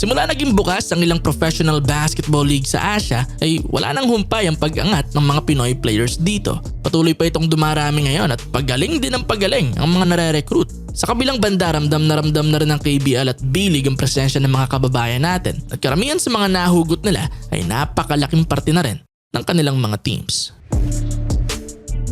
Simula naging bukas ang ilang professional basketball league sa Asia ay wala nang humpay ang pag-angat ng mga Pinoy players dito. Patuloy pa itong dumarami ngayon at pagaling din ang pagaling ang mga nare-recruit. Sa kabilang banda, ramdam na ramdam na rin ng KBL at B-League ang presensya ng mga kababayan natin at karamihan sa mga nahugot nila ay napakalaking parte na rin ng kanilang mga teams.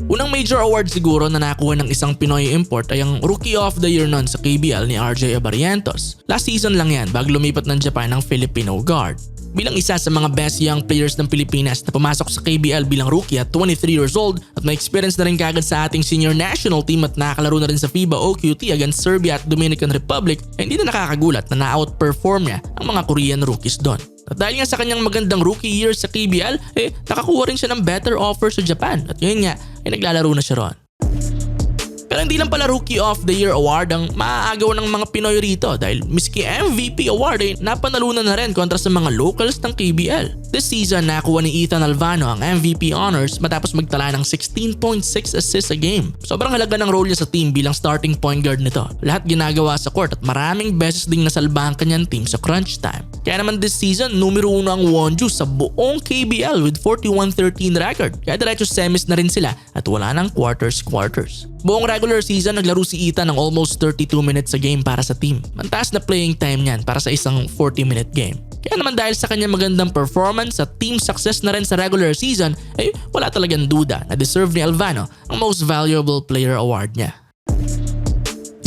Unang major award siguro na nakuha ng isang Pinoy import ay ang Rookie of the Year nun sa KBL ni RJ Abarientos. Last season lang yan bago lumipat ng Japan ng Filipino guard. Bilang isa sa mga best young players ng Pilipinas na pumasok sa KBL bilang rookie at 23 years old at may experience na rin kagad sa ating senior national team at nakakalaro na rin sa FIBA OQT against Serbia at Dominican Republic ay hindi na nakakagulat na na-outperform niya ang mga Korean rookies doon. At dahil nga sa kanyang magandang rookie year sa KBL, eh nakakuha rin siya ng better offer sa Japan at ngayon nga ay naglalaro na siya ron. Pero hindi lang pala Rookie of the Year award ang maaagaw ng mga Pinoy rito dahil miski MVP award ay napanalunan na rin kontra sa mga locals ng KBL. This season nakuha ni Ethan Alvano ang MVP honors matapos magtala ng 16.6 assists a game. Sobrang halaga ng role niya sa team bilang starting point guard nito. Lahat ginagawa sa court at maraming beses ding nasalba ang kanyang team sa crunch time. Kaya naman this season, numero uno ang Wonju sa buong KBL with 41-13 record. Kaya diretso semis na rin sila at wala ng quarters-quarters. Buong regular season, naglaro si Ethan ng almost 32 minutes a game para sa team. Mantaas na playing time niyan para sa isang 40-minute game. Kaya naman dahil sa kanyang magandang performance at team success na rin sa regular season, ay wala talagang duda na deserve ni Alvano ang Most Valuable Player Award niya.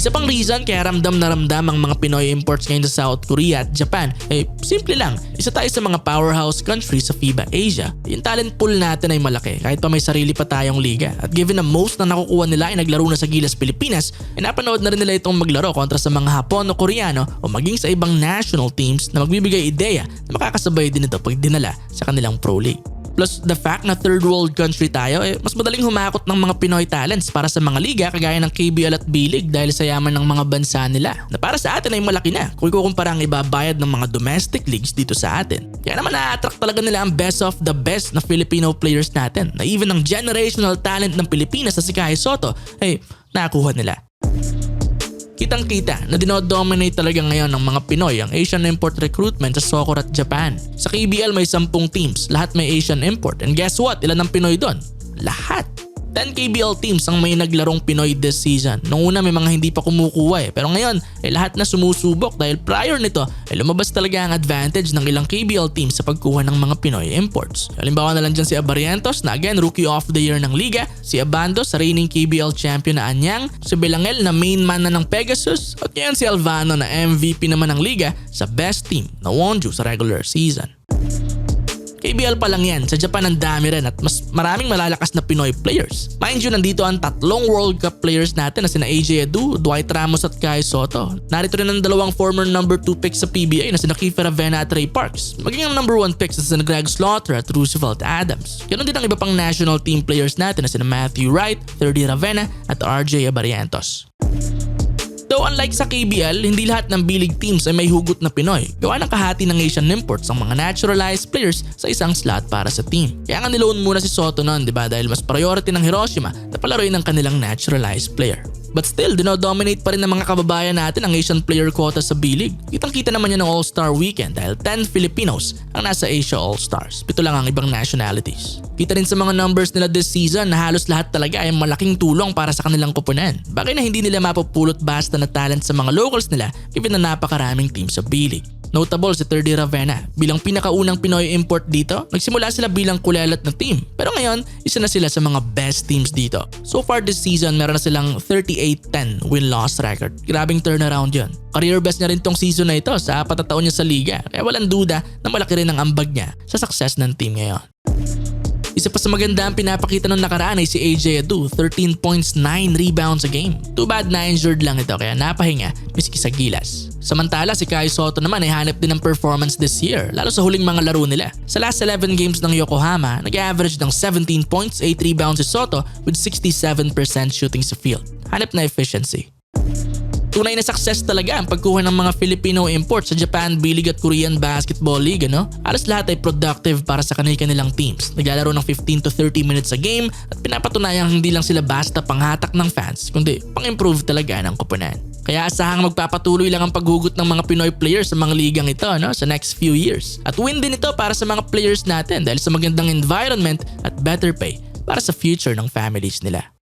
Isa pang reason kaya ramdam na ramdam ang mga Pinoy imports ngayon sa South Korea at Japan ay simple lang. Isa tayo sa mga powerhouse countries sa FIBA Asia. Yung talent pool natin ay malaki kahit pa may sarili pa tayong liga. At given na most na nakukuha nila ay naglaro na sa Gilas Pilipinas, ay napanood na rin nila itong maglaro kontra sa mga Hapon o Koreano o maging sa ibang national teams na magbibigay ideya na makakasabay din ito pag dinala sa kanilang pro league. Plus the fact na third world country tayo, eh, mas madaling humakot ng mga Pinoy talents para sa mga liga kagaya ng KBL at B-League dahil sa yaman ng mga bansa nila. Na para sa atin ay malaki na kung ikukumpara ang ibabayad ng mga domestic leagues dito sa atin. Kaya naman na-attract talaga nila ang best of the best na Filipino players natin na even ang generational talent ng Pilipinas na si Kai Soto ay nakuha nila. Kitang kita na dinodominate talaga ngayon ng mga Pinoy ang Asian import recruitment sa soccer at Japan. Sa KBL may 10 teams, lahat may Asian import. And guess what? Ilan ang Pinoy doon? Lahat. 10 KBL teams ang may naglarong Pinoy this season. Noong una may mga hindi pa kumukuha eh. Pero ngayon, eh, lahat na sumusubok dahil prior nito, eh, lumabas talaga ang advantage ng ilang KBL teams sa pagkuha ng mga Pinoy imports. Halimbawa na lang dyan si Abarientos na again Rookie of the Year ng Liga, si Abando sa reigning KBL champion na Anyang, si Belangel na main man na ng Pegasus, at ngayon si Alvano na MVP naman ng Liga sa best team na Wonju sa regular season. KBL pa lang yan. Sa Japan ang dami rin at mas maraming malalakas na Pinoy players. Mind you, nandito ang tatlong World Cup players natin na sina AJ Edu, Dwight Ramos at Kai Soto. Narito rin ang dalawang former number 2 picks sa PBA na sina Kiefer Avena at Ray Parks. Maging ang number 1 picks na sina Greg Slaughter at Roosevelt Adams. Ganon din ang iba pang national team players natin na sina Matthew Wright, 30 Ravena at RJ Abarientos. Though unlike sa KBL, hindi lahat ng B-League teams ay may hugot na Pinoy. Gawa ng kahati ng Asian imports ang mga naturalized players sa isang slot para sa team. Kaya nga niloan muna si Soto noon, di ba? Dahil mas priority ng Hiroshima na palaroin ng kanilang naturalized player. But still, dinodominate pa rin ng mga kababayan natin ang Asian player quota sa B-League. Kitang-kita naman yan ng All-Star Weekend dahil 10 Filipinos ang nasa Asia All-Stars. Pito lang ang ibang nationalities. Kita rin sa mga numbers nila this season na halos lahat talaga ay malaking tulong para sa kanilang kupunan. Bagay na hindi nila mapupulot basta na talent sa mga locals nila given na napakaraming team sa B-League. Notable si 30 Ravenna. Bilang pinakaunang Pinoy import dito, nagsimula sila bilang kulelat na team. Pero ngayon, isa na sila sa mga best teams dito. So far this season, meron na silang 38-10 win-loss record. Grabing turnaround yun. Career best niya rin tong season na ito sa patataon niya sa liga. Kaya walang duda na malaki rin ang ambag niya sa success ng team ngayon. Isa pa sa maganda ang pinapakita ng nakaraan ay si AJ Adu, 13 points, 9 rebounds a game. Too bad na injured lang ito kaya napahinga miski sa gilas. Samantala si Kai Soto naman ay hanap din ng performance this year lalo sa huling mga laro nila. Sa last 11 games ng Yokohama, nag-average ng 17 points, 8 rebounds si Soto with 67% shooting sa field. Hanap na efficiency. Tunay na success talaga ang pagkuha ng mga Filipino imports sa Japan B-League at Korean Basketball League, ano? Alas lahat ay productive para sa kanilang teams. Naglalaro ng 15 to 30 minutes a game at pinapatunayang hindi lang sila basta panghatak ng fans, kundi pang-improve talaga ng koponan. Kaya asahang magpapatuloy lang ang paghugot ng mga Pinoy players sa mga ligang ito no, sa next few years. At win din ito para sa mga players natin dahil sa magandang environment at better pay para sa future ng families nila.